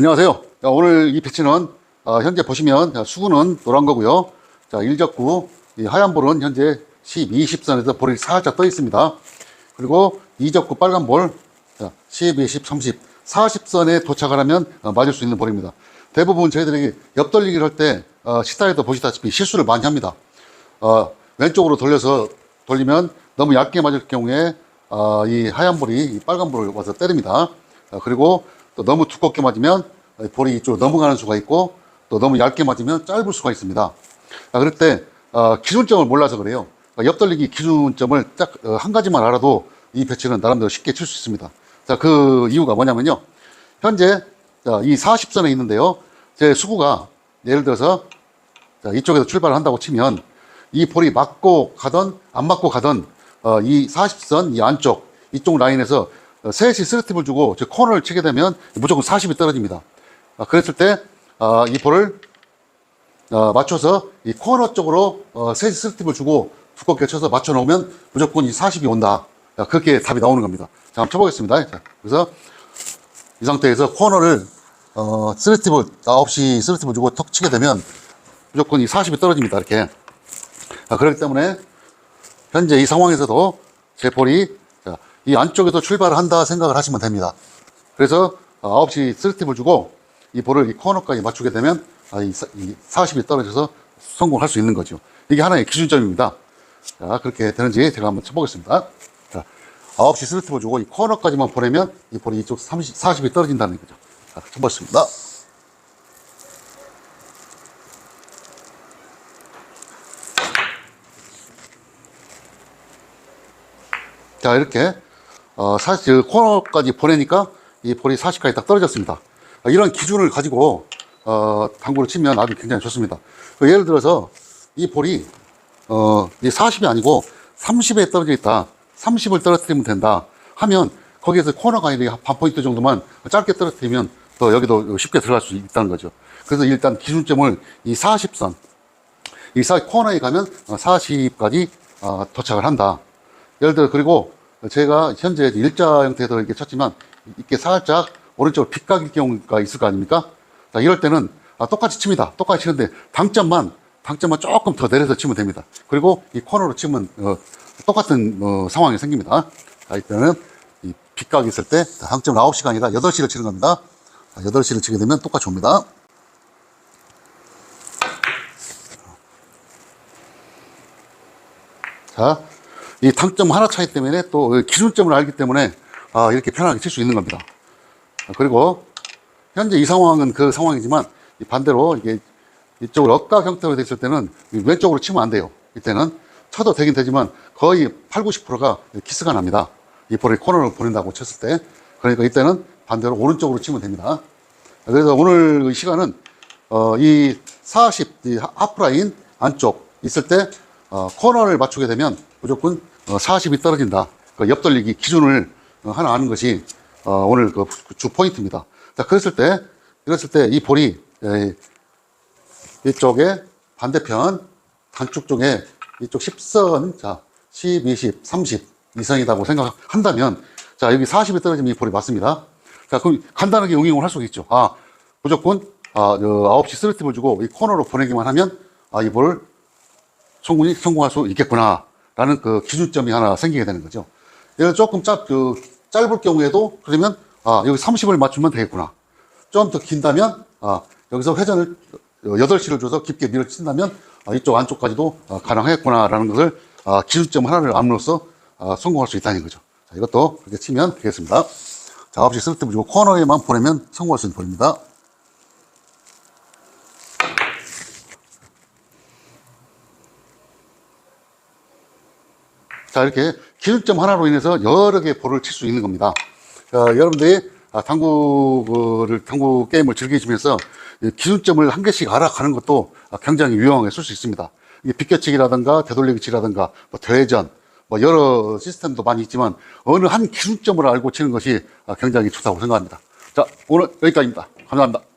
안녕하세요. 자, 오늘 이 배치는 어, 현재 보시면 자, 수구는 노란 거고요. 자, 1적구 이 하얀 볼은 현재 10, 20선에서 볼이 살짝 떠 있습니다. 그리고 2적구 빨간 볼 자, 10, 20, 30, 40선에 도착을 하면 어, 맞을 수 있는 볼입니다. 대부분 저희들이 옆돌리기를 할때 어, 식탁에도 보시다시피 실수를 많이 합니다. 어, 왼쪽으로 돌려서 돌리면 너무 얇게 맞을 경우에 어, 이 하얀 볼이 이 빨간 볼을 와서 때립니다. 어, 그리고 또 너무 두껍게 맞으면 볼이 이쪽으로 넘어가는 수가 있고 또 너무 얇게 맞으면 짧을 수가 있습니다. 아, 그럴 때 어, 기준점을 몰라서 그래요. 그러니까 옆돌리기 기준점을 딱 어, 한 가지만 알아도 이 배치는 나름대로 쉽게 칠 수 있습니다. 자, 그 이유가 뭐냐면요. 현재 자, 이 40선에 있는데요. 제 수구가 예를 들어서 자, 이쪽에서 출발을 한다고 치면 이 볼이 맞고 가던 안 맞고 가던 어, 이 40선 이 안쪽 이쪽 라인에서 어, 셋이 스트립을 주고 저 코너를 치게 되면 무조건 40이 떨어집니다. 아, 그랬을 때 아, 이 볼을 어, 맞춰서 이 코너 쪽으로 어, 셋이 스트립을 주고 두껍게 쳐서 맞춰 놓으면 무조건 이 40이 온다. 자, 그렇게 답이 나오는 겁니다. 자, 한번 쳐보겠습니다. 자, 그래서 이 상태에서 코너를 어, 스트립을 9시 스트립을 주고 턱 치게 되면 무조건 이 40이 떨어집니다. 이렇게. 자, 그렇기 때문에 현재 이 상황에서도 제 볼이 자, 이 안쪽에서 출발을 한다 생각을 하시면 됩니다. 그래서 어, 9시 스트립을 주고 이 볼을 이 코너까지 맞추게 되면 아, 이, 사- 이 40이 떨어져서 성공할 수 있는 거죠. 이게 하나의 기준점입니다. 자, 그렇게 되는지 제가 한번 쳐보겠습니다. 자, 9시 스트립을 주고 이 코너까지만 보내면 이 볼이 이쪽 30, 40이 떨어진다는 거죠. 자, 쳐보겠습니다. 자, 이렇게, 어, 사실 코너까지 보내니까 이 볼이 40까지 딱 떨어졌습니다. 어, 이런 기준을 가지고, 어, 당구를 치면 아주 굉장히 좋습니다. 그 예를 들어서 이 볼이, 어, 이 40이 아니고 30에 떨어져 있다. 30을 떨어뜨리면 된다. 하면 거기에서 코너가 아니라 반 포인트 정도만 짧게 떨어뜨리면 더 여기도 쉽게 들어갈 수 있다는 거죠. 그래서 일단 기준점을 이 40선, 이 사- 코너에 가면 40까지 어, 도착을 한다. 예를 들어 그리고 제가 현재 일자 형태에서 이렇게 쳤지만 이렇게 살짝 오른쪽으로 빗각일 경우가 있을 거 아닙니까? 자, 이럴 때는 아, 똑같이 칩니다. 똑같이 치는데 당점만 당점만 조금 더 내려서 치면 됩니다. 그리고 이 코너로 치면 어, 똑같은 어, 상황이 생깁니다. 자, 이때는 이 빗각이 있을 때 당점 9시가 아니라 8시를 치는 겁니다. 자, 8시를 치게 되면 똑같이 옵니다. 자, 이 당점 하나 차이 때문에 또 기준점을 알기 때문에 아, 이렇게 편하게 칠 수 있는 겁니다. 아, 그리고 현재 이 상황은 그 상황이지만 이 반대로 이게 이쪽으로 억각 형태로 됐을 때는 이 왼쪽으로 치면 안 돼요. 이때는 쳐도 되긴 되지만 거의 8, 90%가 키스가 납니다. 이 볼을 코너로 보낸다고 쳤을 때. 그러니까 이때는 반대로 오른쪽으로 치면 됩니다. 그래서 오늘 이 시간은 어, 이 40, 이 하- 하프라인 안쪽 있을 때 어, 코너를 맞추게 되면 무조건 어, 40이 떨어진다. 그 옆돌리기 기준을 어, 하나 아는 것이 어, 오늘 그 주 포인트입니다. 자, 그랬을 때, 이랬을 때 이 볼이 에, 이쪽에 반대편 단축 쪽에 이쪽 10선, 자, 10, 20, 30 이선이라고 생각한다면, 자, 여기 40이 떨어지면 이 볼이 맞습니다. 자, 그럼 간단하게 응용을 할 수가 있죠. 아, 무조건, 아, 어, 9시 스트립을 주고 이 코너로 보내기만 하면, 아, 이 볼을 충분히 성공할 수 있겠구나. 라는 그 기준점이 하나 생기게 되는 거죠. 얘를 조금 짧, 그, 짧을 경우에도, 그러면, 아, 여기 30을 맞추면 되겠구나. 좀 더 긴다면, 아, 여기서 회전을 8시를 줘서 깊게 밀어친다면, 아, 이쪽 안쪽까지도 아, 가능하겠구나라는 것을, 아, 기준점 하나를 암으로써 아, 성공할 수 있다는 거죠. 자, 이것도 그렇게 치면 되겠습니다. 자, 9시 쓸데부 주고 코너에만 보내면 성공할 수 있는 볼입니다. 자, 이렇게 기준점 하나로 인해서 여러 개 볼을 칠 수 있는 겁니다. 자, 여러분들이 아, 당구를, 당구 게임을 즐기시면서 이 기준점을 한 개씩 알아가는 것도 아, 굉장히 유용하게 쓸 수 있습니다. 이게 비껴치기라든가 되돌리기치라든가 뭐 대회전, 뭐 여러 시스템도 많이 있지만 어느 한 기준점을 알고 치는 것이 아, 굉장히 좋다고 생각합니다. 자, 오늘 여기까지입니다. 감사합니다.